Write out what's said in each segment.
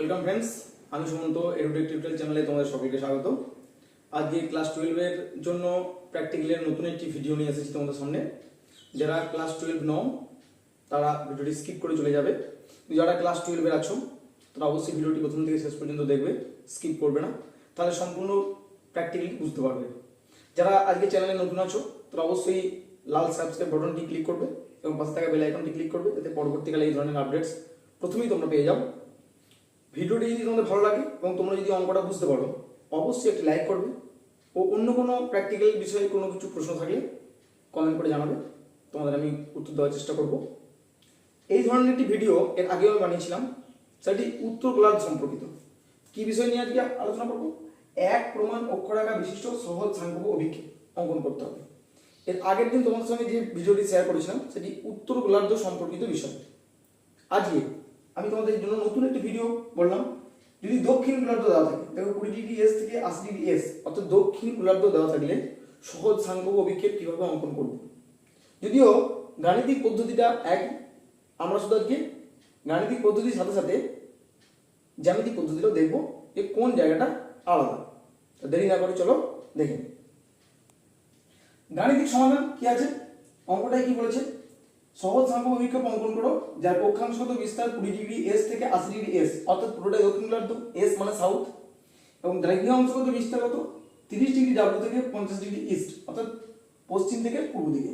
Welcome friends আমি Sumanta edtech tutorial চ্যানেলে তোমাদের সকলকে স্বাগত। আজকে ক্লাস টুয়েলভের জন্য প্র্যাকটিক্যালের নতুন একটি ভিডিও নিয়ে এসেছি তোমাদের সামনে। যারা ক্লাস টুয়েলভ নও, তারা ভিডিওটি স্কিপ করে চলে যাবে। যারা ক্লাস টুয়েলভের আছো, তারা অবশ্যই ভিডিওটি প্রথম থেকে শেষ পর্যন্ত দেখবে স্কিপ করবে না। তাহলে সম্পূর্ণ প্র্যাকটিক্যালি বুঝতে পারবে। যারা আজকে চ্যানেলে নতুন আছো, তারা অবশ্যই লাল সাবস্ক্রাইব বাটনটি ক্লিক করবে এবং পাশে থাকা বেল আইকনটি ক্লিক করবে, যাতে পরবর্তীকালে এই ধরনের আপডেটস প্রথমেই তোমরা পেয়ে যাও। ভিডিওটি যদি তোমাদের ভালো লাগে এবং তোমরা যদি অঙ্কটা বুঝতে পারো, অবশ্যই একটি লাইক করবে। ও অন্য কোনো প্র্যাকটিক্যাল বিষয়ে কোনো কিছু প্রশ্ন থাকলে কমেন্ট করে জানাবে। তোমাদের আমি উত্তর দেওয়ার চেষ্টা করব। এই ধরনের একটি ভিডিও এর আগেও আমি বানিয়েছিলাম, সেটি উত্তর গোলার্ধ সম্পর্কিত। কি বিষয় নিয়ে আজকে আলোচনা করব? এক প্রমাণ অক্ষরাখা বিশিষ্ট সহজ সাংখ্যক অভিক্ষেপ অঙ্কন করতে হবে। এর আগের দিন তোমাদের সঙ্গে যে ভিডিওটি শেয়ার করেছিলাম, সেটি উত্তর গোলার্ধ সম্পর্কিত বিষয়। আজকে আমি তোমাদের জন্য নতুন একটি ভিডিও বললাম যদি দক্ষিণ গোলার্ধ দেওয়া থাকে, দেখো কুড়ি ডিগ্রি এস থেকে আশি ডিগ্রি এস অর্থাৎ দক্ষিণ গোলার্ধ দেওয়া থাকলে সহজ সাংখ্যক অভিক্ষেপ কীভাবে অঙ্কন করব? যদিও গাণিতিক পদ্ধতিটা এক, আমরা শুধু আজকে গাণিতিক পদ্ধতির সাথে সাথে জ্যামিতিক পদ্ধতিটাও দেখব যে কোন জায়গাটা আলাদা। দেরি না করে চলো দেখে গাণিতিক সমাধান কি আছে? অঙ্কটাই কি বলেছে? সহজ সাংখ্যক অভিক্ষেপ অঙ্কন করো, যার পক্ষাংশগত বিস্তার কুড়ি ডিগ্রি এস থেকে আশি ডিগ্রি এস অর্থাৎ পুরোটাই দক্ষিণ গোলার্ধ এস মানে সাউথ এবং দ্রাঘিমাংশগত বিস্তার কত? তিরিশ ডিগ্রি ডাব্লিউ থেকে পঞ্চাশ ডিগ্রি ইস্ট অর্থাৎ পশ্চিম থেকে পূর্ব দিকে।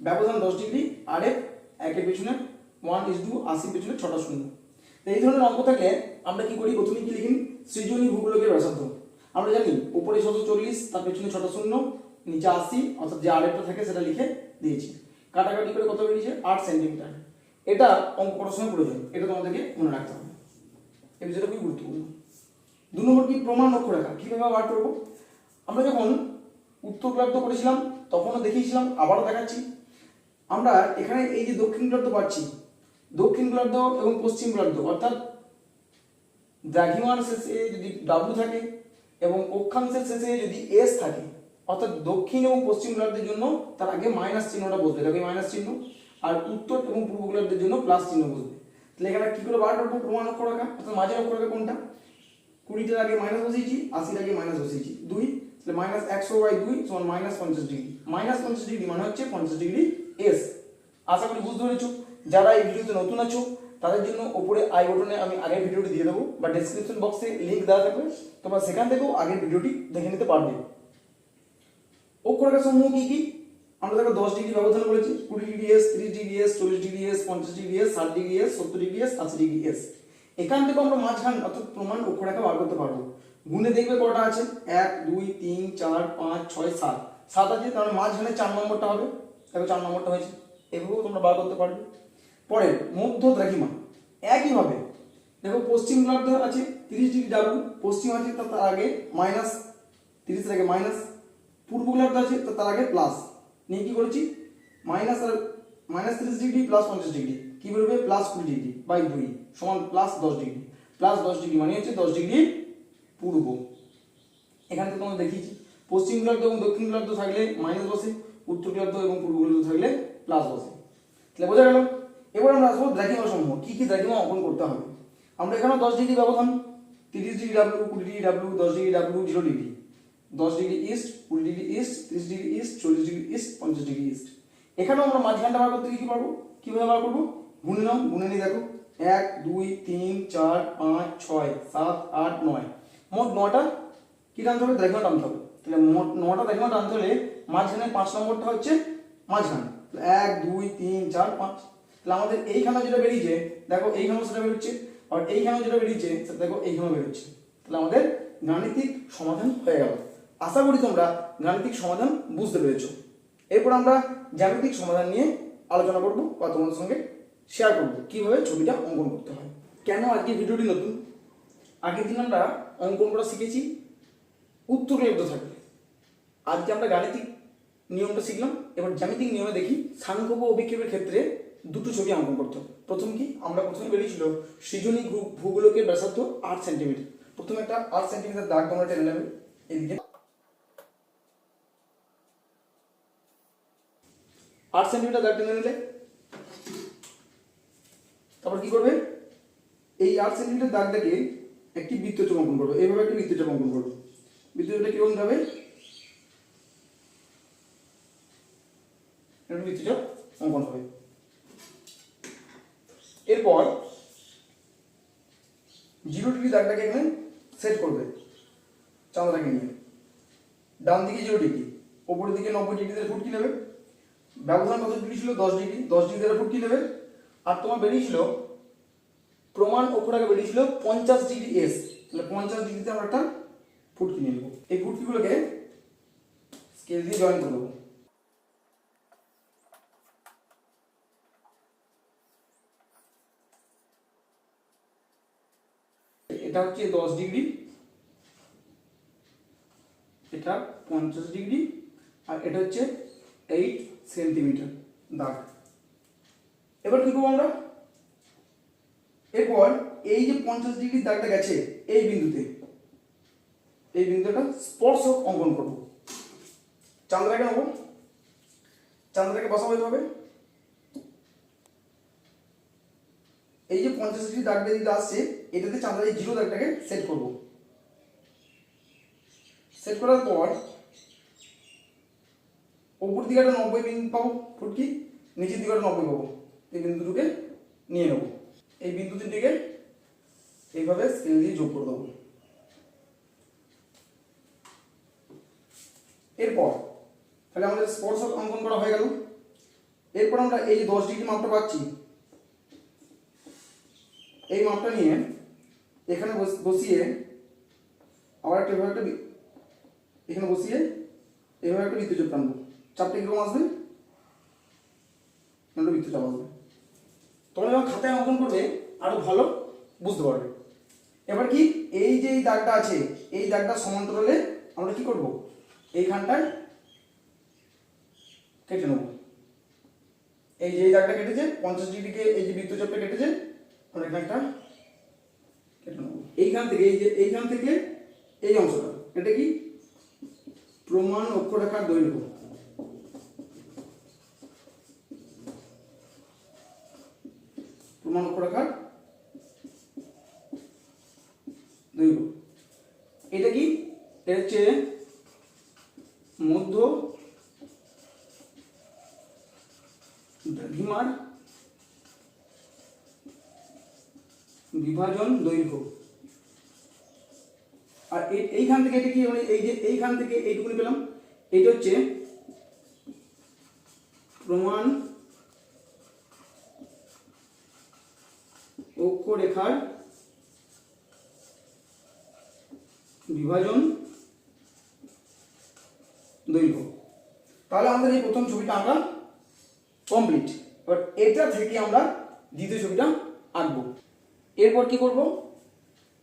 ব্যবধান দশ ডিগ্রি আর এফ একের পেছনে ওয়ান ইস টু আশি পেছনে ছটা শূন্য। এই ধরনের অঙ্ক থাকলে আমরা কি করি? প্রথমে কি লিখি? সৃজনী ভূগোলকের ব্যাসার্ধ। আমরা জানি, উপরে ছশো চল্লিশ, তার পেছনে ছটা শূন্য, নিচে আশি, অর্থাৎ যে আর এফটা থাকে সেটা লিখে দিয়েছি। কাটাকাটি করে কত বেরিয়েছে? আট সেন্টিমিটার। এটা অঙ্ক করার সময় প্রয়োজন। এটা তোমাদেরকে মনে রাখতে হবে। এই বিষয়টা খুবই গুরুত্বপূর্ণ। দু নম্বর কি? প্রমাণ অক্ষরেখা কীভাবে বার করব? আমরা যখন উত্তর গোলার্ধ করেছিলাম, তখনও দেখিয়েছিলাম, আবারও দেখাচ্ছি। আমরা এখানে এই যে দক্ষিণ গোলার্ধ পাচ্ছি, দক্ষিণ গোলার্ধ এবং পশ্চিম গোলার্ধ অর্থাৎ দ্রাঘিমার শেষে যদি ডাব্লু থাকে এবং অক্ষাংশের শেষে যদি এস থাকে অর্থাৎ দক্ষিণ এবং পশ্চিম গোলার্ধের জন্য তার আগে মাইনাস চিহ্নটা বসবে। দেখো মাইনাস চিহ্ন, আর উত্তর এবং পূর্ব গোলার্ধের জন্য প্লাস চিহ্ন বসবে। তাহলে এখানে কি করে বার করব? প্রমাণ অক্ষর রাখা অর্থাৎ মাঝের অক্ষর রাখা কোনটা? কুড়িটার আগে মাইনাস বসিয়েছি, আশির আগে মাইনাস বসিয়েছি। দুই, তাহলে মাইনাস একশো বাই দুই সমান মাইনাস পঞ্চাশ ডিগ্রি মাইনাস পঞ্চাশ ডিগ্রি মানে হচ্ছে পঞ্চাশ ডিগ্রি এস আশা করি বুঝতে পেরেছ? যারা এই ভিডিওতে নতুন আছো, তাদের জন্য ওপরে আই বটনে আমি আগের ভিডিওটি দিয়ে দেবো, বা ডেসক্রিপশন বক্সে লিঙ্ক দেওয়া থাকবে। তোমরা সেখান থেকেও আগের ভিডিওটি দেখে নিতে পারবে। অক্ষরেখা সমূহ কি কি? আমরা দেখো দশ ডিগ্রি ব্যবধান বলেছি, কুড়ি ডিগ্রি এস ত্রিশ ডিগ্রি এস চল্লিশ ডিগ্রি এস পঞ্চাশ ডিগ্রি এস ষাট ডিগ্রি এস সত্তর ডিগ্রি এস আশি ডিগ্রি এস এখান থেকে আমরা মাঝখান অর্থাৎ প্রমাণ অক্ষরেখা বার করতে পারব। গুণে দেখবে কটা আছে? এক, দুই, তিন, চার, পাঁচ, ছয়, সাত। সাত আছে তাহলে মাঝখানে চার নম্বরটা হবে। দেখো চার নম্বরটা হয়েছে। এভাবেও তোমরা বার করতে পারবে। পরে, মধ্য দ্রাঘিমা। একইভাবে, দেখো পশ্চিম গোলার্ধ আছে, তিরিশ ডিগ্রি ডাব্লু পশ্চিম আছে তার তার আগে মাইনাস, তিরিশের আগে মাইনাস পূর্ব গোলার্ধ আছে, তো তার আগে প্লাস নিয়ে কি করেছি? মাইনাস আর মাইনাস তিরিশ ডিগ্রি প্লাস পঞ্চাশ ডিগ্রি কি বলবে প্লাস কুড়ি ডিগ্রি বাই দুই, সমান প্লাস দশ ডিগ্রি প্লাস দশ ডিগ্রি মানে হচ্ছে দশ ডিগ্রি পূর্ব। এখান থেকে তোমরা দেখিয়েছি। পশ্চিম গোলার্ধ এবং দক্ষিণ গোলার্ধ থাকলে মাইনাস বসে, উত্তর গোলার্ধ এবং পূর্ব গোলার্ধ থাকলে প্লাস বসে। তাহলে বোঝা গেল? এবার আমরা আসব দ্রাঘিমা সমূহ। কি কি দ্রাঘিমা অঙ্কন করতে হবে? আমরা এখানে দশ ডিগ্রি ব্যবধান, তিরিশ ডিগ্রি ডাব্লু কুড়ি ডিগ্রি ডাব্লু দশ ডিগ্রি ডাব্লু জিরো ডিগ্রি দশ ডিগ্রি ইস্ট, কুড়ি ডিগ্রি ইস্ট, তিরিশ ডিগ্রি ইস্ট, চল্লিশ ডিগ্রি ইস্ট, পঞ্চাশ ডিগ্রি ইস্ট। এখানেও আমরা মাঝখানটা বার করতে কি পারব? কীভাবে বার করব? গুনে নাও, গুনে নিয়ে দেখো। এক, দুই, তিন, চার, পাঁচ, ছয়, সাত, আট, নয়। মোট নটা কি টানতে হবে? দ্রাঘিমা টানতে হবে। তাহলে মোট নটা দ্রাঘিমা টানতে হলে মাঝখানে পাঁচ নম্বরটা হচ্ছে মাঝখানে। এক, দুই, তিন, চার, পাঁচ। তাহলে আমাদের এইখানে যেটা বেরিয়েছে, দেখো এইখানেও সেটা বেরোচ্ছে, আর এইখানেও যেটা বেরিয়েছে সেটা দেখো এইখানেও বেরোচ্ছে। তাহলে আমাদের গাণিতিক সমাধান হয়ে গেল। আশা করি তোমরা গাণিতিক সমাধান বুঝতে পেরেছ। এরপর আমরা জ্যামিতিক সমাধান নিয়ে আলোচনা করব বা তোমাদের সঙ্গে শেয়ার করব, কীভাবে ছবিটা অঙ্কন করতে হয়। কেন আজকে ভিডিওটি নতুন? আগের দিন আমরা অঙ্কন করা শিখেছি উত্তর লিপ্ত থাকবে। আজকে আমরা গাণিতিক নিয়মটা শিখলাম, এবার জ্যামিতিক নিয়মে দেখি সাংখ্যক ও অভিক্ষেপের ক্ষেত্রে দুটো ছবি অঙ্কন করতে হবে। প্রথম কি? আমরা প্রথমে বেরিয়েছিল সৃজনী ভূগোলকের ব্যাসার্ধ আট সেন্টিমিটার প্রথমে একটা আট সেন্টিমিটার দাগ তোমরা টেনে নেবে, এদিকে আট সেন্টিমিটার দাগ টেনে নিলে? তারপর কি করবে? এই আট সেন্টিমিটার দাগটাকে একটি বৃত্তচাপ অঙ্কন করব। এইভাবে একটা বৃত্তচাপ অঙ্কন করব। বৃত্তচাপটা কীরকম যাবে? অঙ্কন হবে। এরপর জিরো ডিগ্রি দাগটাকে এখানে সেট করবে। চাঁদাটাকে নিয়ে। ডান দিকে জিরো ডিগ্রি ওপরের দিকে নব্বই ডিগ্রি দিয়ে ফুটকি নেবে? ব্যবধান কত ডিগ্রি ছিল? দশ ডিগ্রি। দশ ডিগ্রি দ্বারা ফুটকি নেবে? আর তোমার বেরিয়েছিল, প্রমাণ অক্ষরাকে বেরিয়েছিল পঞ্চাশ ডিগ্রি এস তাহলে পঞ্চাশ ডিগ্রিতে আমরা একটা ফুটকি নিয়ে নেব? এই ফুটকিগুলোকে স্কেল দিয়ে জয়েন করে দেবো এটা হচ্ছে দশ ডিগ্রি। এটা পঞ্চাশ ডিগ্রি। আর এটা হচ্ছে এইট সেন্টিমিটার দাগ। এবার কি করব আমরা? এরপর এই যে পঞ্চাশ ডিগ্রি দাগটা গেছে এই বিন্দুতে, এই বিন্দুটা স্পর্শক অঙ্কন করব। চান্দ্রাকে নেব চান্দ্রাকে বসাবো এইভাবে এই যে পঞ্চাশ ডিগ্রি দাগটা যেটা আসছে, এটাতে চান্দ্রা এই জিরো দাগটাকে সেট করব। সেট করার পর ওপর দিকে একটা নব্বই বিন্দু পাবো ফুটকি নিচের দিকে একটা নব্বই পাবো। এই বিন্দু দুটোকে নিয়ে নেব। এই বিন্দু তিনটিকে এইভাবে স্কেল দিয়ে যোগ করে দেবো। এরপর, তাহলে আমাদের স্পর্শক অঙ্কন করা হয়ে গেল। এরপর আমরা এই যে দশ ডিগ্রি মাপটা পাচ্ছি, এই মাপটা নিয়ে এখানে বস- বসিয়ে আবার একটা এভাবে একটা এখানে বসিয়ে এভাবে একটা বৃত্তচাপ টানবো। চাপটা কীরকম আসবে? একটা বৃত্তচাপ আসবে তোমরা যখন খাতায় অঙ্কন করবে, আরও ভালো বুঝতে পারবে। এবার কি? এই যে এই দাগটা আছে, এই দাগটা সমান্তরালে আমরা কি করব? এইখানটায় কেটে নেব। এই যে এই দাগটা কেটেছে, পঞ্চাশ ডিগ্রিকে এই যে বৃত্তচাপটা কেটেছে, আমরা এখানে কেটে নেব। এইখান থেকে, এই যে এইখান থেকে এই অংশটা, এটা কি? প্রমাণ অক্ষরেখার দৈর্ঘ্য। প্রমাণ অক্ষরেখার দৈর্ঘ্য এটা কি? এটা হচ্ছে মধ্য দ্রাঘিমার বিভাজন দৈর্ঘ্য। আর এই- এইখান থেকে এটা কি? মানে এই যে এইখান থেকে এইটুকুনি পেলাম। এইটা হচ্ছে প্রমাণ অক্ষরেখার বিভাজন দৈর্ঘ্য। তাহলে আমাদের এই প্রথম ছবিটা আমরা কমপ্লিট এবার এটা থেকে আমরা দ্বিতীয় ছবিটা আঁকবো। এরপর কি করব?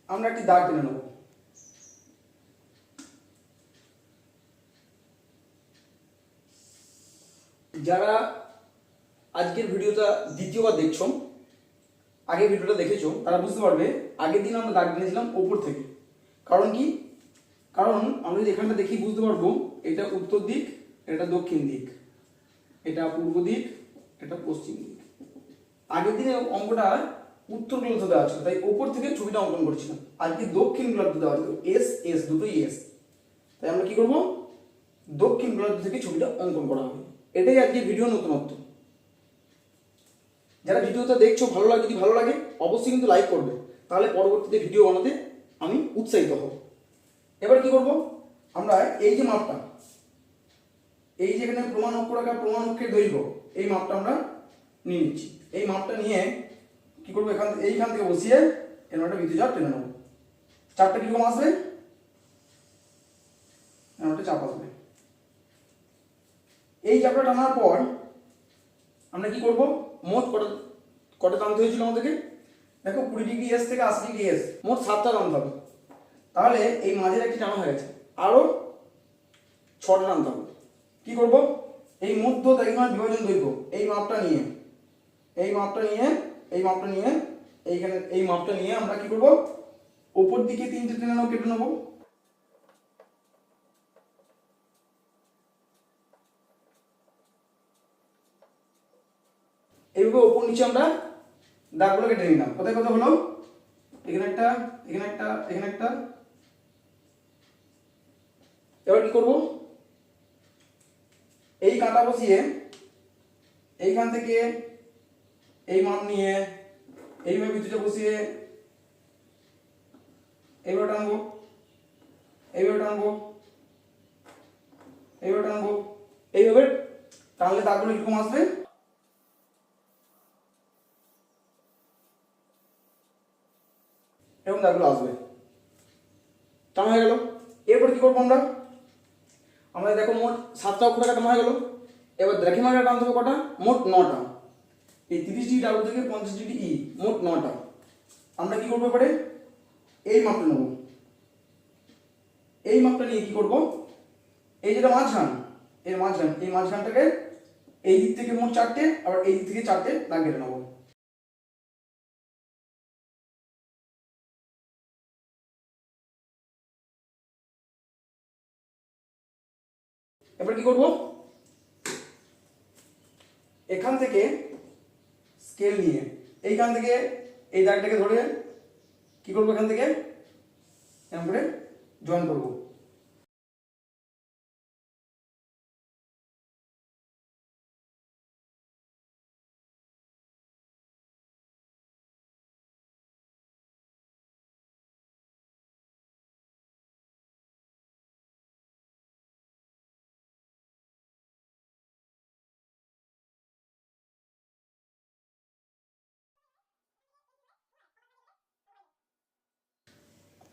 আমরা একটি দাগ টেনে নেব। যারা আজকের ভিডিওটা দ্বিতীয়বার দেখছ আগের ভিডিওটা দেখেছ তারা বুঝতে পারবে, আগের দিন আমরা দাগ টেনেছিলাম ওপর থেকে। কারণ কি? কারণ আমরা যদি এখানটা দেখি, বুঝতে পারব, এটা উত্তর দিক, এটা দক্ষিণ দিক। এটা পূর্ব দিক, এটা পশ্চিম দিক। আগের দিনে অঙ্কটা উত্তর গোলার্ধ দেওয়া ছিল, তাই ওপর থেকে ছবিটা অঙ্কন করছিলাম। আজকে দক্ষিণ গোলার্ধ দেওয়া ছিল এস এস দুটোই এস তাই আমরা কি করব? দক্ষিণ গোলার্ধ থেকে ছবিটা অঙ্কন করা হবে। এটাই আজকে ভিডিও নতুনত্ব। যারা ভিডিওটা দেখছ, ভালো লাগে, যদি ভালো লাগে, অবশ্যই কিন্তু লাইক করবে। তাহলে পরবর্তীতে ভিডিও বানাতে আমি উৎসাহিত হব। এবার কি করব? আমরা এই যে মাপটা, এই যে এখানে প্রমাণ অক্ষরাকার প্রমাণ অক্ষের দৈর্ঘ্য, এই মাপটা আমরা নিয়ে নিচ্ছি। এই মাপটা নিয়ে কি করব? এখান এইখান থেকে বসিয়ে এরকম একটা বিদ্যুৎ চাপ টেনে নেব। চাপটা কীরকম আসবে? এরকম একটা চাপ আসবে। এই চাপটা টানার পর আমরা কি করব? মোট কটা কটা টানতে হয়েছিল আমাদেরকে? দেখো কুড়ি ডিগ্রি এস থেকে আশি ডিগ্রি এস মোট সাতটা টানতে হবে তাহলে এই মাঝের একটি টানা হয়ে গেছে। আরও ছটা টানতে হবে কি করব? এই মধ্য দ্রাঘিমার বিভাজন দৈর্ঘ্য, এই মাপটা নিয়ে, এই মাপটা নিয়ে, এই মাপটা নিয়ে, এইখানে, এই মাপটা নিয়ে আমরা কি করব? উপর দিকে তিনটে টেনে নেব কেটে নেব। এইভাবে ওপর নিচে আমরা দাগগুলো কেটে নিলাম। কোথায় কোথায় হলো? এখানে একটা এখানে একটা এখানে একটা। এবার কি করব? এই কাঁটা বসিয়ে এইখান থেকে এই মান নিয়ে এইভাবে বিদ্যুৎটা বসিয়ে এইভাবে টানবো এইভাবে টানবো এইভাবে টানবো। এইভাবে টানলে দাগগুলো কীরকম আসবে? এরকম দাগগুলো আসবে। টানা হয়ে গেল। এরপর কী করব আমরা? আমরা দেখো মোট সাতটা অক্ষর টানা হয়ে গেল। এবার দ্রাঘিমা রেখা টানতে হবে কটা? মোট নটা। এই তিরিশ ডিগ্রি ডাব্লু থেকে পঞ্চাশ ডিগ্রি ই মোট নটা। আমরা কি করব এবারে? এই মাপটা নেব। এই মাপটা নিয়ে কি করব? এই যেটা মাঝখান, এই মাঝখান, এই মাঝখানটাকে এই দিক থেকে মোট চারটে, আবার এই দিক থেকে চারটে কেটে নেব। এবার কি করব? এখান থেকে স্কেল নিয়ে, এইখান থেকে এই দাগটাকে ধরে কি করব এখান থেকে? এরকম করে জয়েন করব।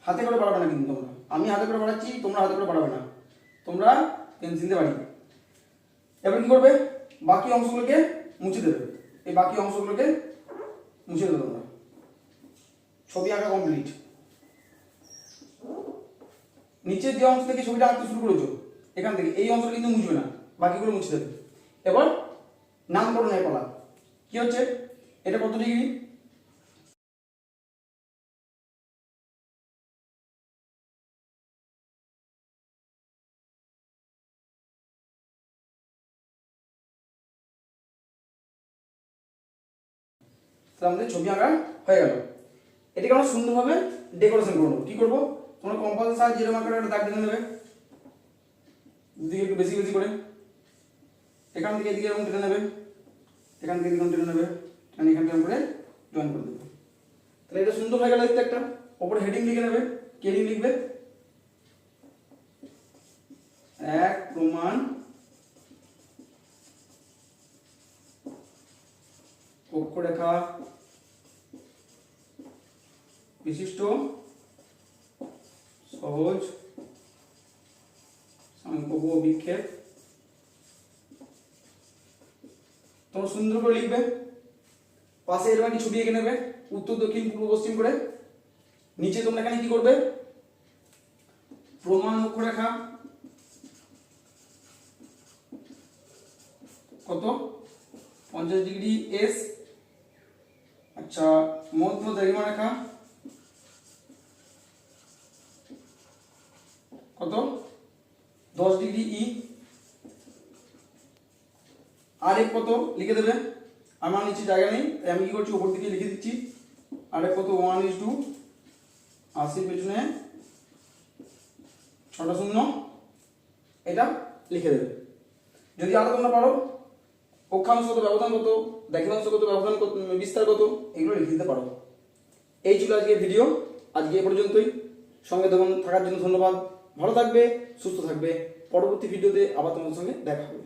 হাতে করে বাড়াবে না কিন্তু তোমরা। আমি হাতে করে বাড়াচ্ছি, তোমরা হাতে করে বাড়াবে না। তোমরা পেন্সিল দিয়ে বাড়িয়ে এবার কি করবে? বাকি অংশগুলোকে মুছে দেবে। এই বাকি অংশগুলোকে মুছে দেবে তোমরা। ছবি আঁকা কমপ্লিট নিচের যে অংশ থেকে ছবিটা আঁকতে শুরু করেছ, এখান থেকে, এই অংশটা কিন্তু মুছবে না। বাকিগুলো মুছে দেবে। এবার নাম নামকরণের পালা। কি হচ্ছে? এটা কত ডিগ্রি? তাহলে আমাদের ছবি আঁকা হয়ে গেল। এটাকে আমরা সুন্দরভাবে ডেকোরেশন করব কি করব? তোমরা কম্পাসের সাহায্যে এরকম আকারে একটা দাগ টেনে নেবে। দুদিকে একটু বেশি বেশি করে। এখান থেকে এদিকে এরকম টেনে নেবে। এখান থেকে এরকম টেনে নেবে। টেনে এখান থেকে করে জয়েন করে দেবে। তাহলে এটা সুন্দর হয়ে গেল দেখতে একটা। ওপরে হেডিং লিখে নেবে। কেডিং লিখবে? এক প্রমাণ। অক্ষরেখা বিশিষ্ট সহজ সাংখ্যক বিক্ষেপ তোমরা সুন্দর করে লিখবে। পাশে এরকম একটি ছবি এঁকে নেবে, উত্তর, দক্ষিণ, পূর্ব, পশ্চিম করে। নিচে তোমরা এখানে কি করবে? প্রমাণ অক্ষরেখা কত? পঞ্চাশ ডিগ্রি এস আচ্ছা মধ্য দ্রাঘিমা রেখা। কত? দশ ডিগ্রি ই। আর এক কত? লিখে দেবে। আমার নিচে জায়গা নেই। তাই আমি কি করছি? উপর দিকে লিখে দিচ্ছি। আর এক কত? ওয়ান ইস টু আশির পেছনে ছটা শূন্য। এটা লিখে দেবে। যদি আরও তোমরা পারো, অক্ষাংশ কত, ব্যবধান কত দ্রাঘিমাংশ কত, ব্যবধান বিস্তার কত, এগুলো লিখে দিতে পারো। এই ছিল আজকের ভিডিও আজকে এ পর্যন্তই। সঙ্গে তখন থাকার জন্য ধন্যবাদ। ভালো থাকবে সুস্থ থাকবে। পরবর্তী ভিডিওতে আবার তোমাদের সঙ্গে দেখা হবে।